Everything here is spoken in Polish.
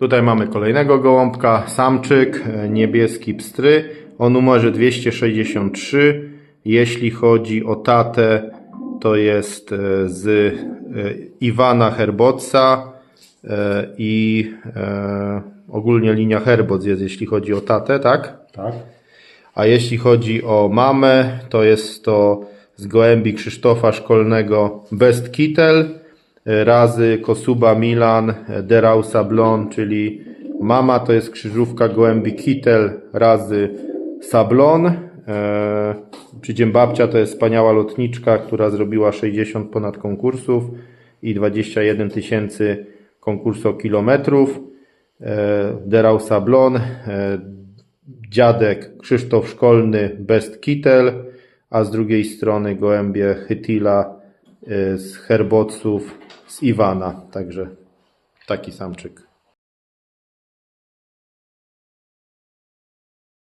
Tutaj mamy kolejnego gołąbka, samczyk, e, niebieski pstry, o numerze 263. Jeśli chodzi o tatę, to jest e, z e, Iwana Herbotsa e, i ogólnie linia Herboc jest, jeśli chodzi o tatę, tak? Tak. A jeśli chodzi o mamę, to jest to z gołębi Krzysztofa Szkolnego Best Kittel razy Kosuba Milan Derau Sablon, czyli mama to jest krzyżówka gołębi Kittel razy Sablon. E, przy babcia to jest wspaniała lotniczka, która zrobiła 60 ponad konkursów i 21 tysięcy konkursu kilometrów. E, Derau Sablon, e, dziadek Krzysztof Szkolny Best Kittel, a z drugiej strony gołębie Hytila y, z Herboców z Iwana. Także taki samczyk.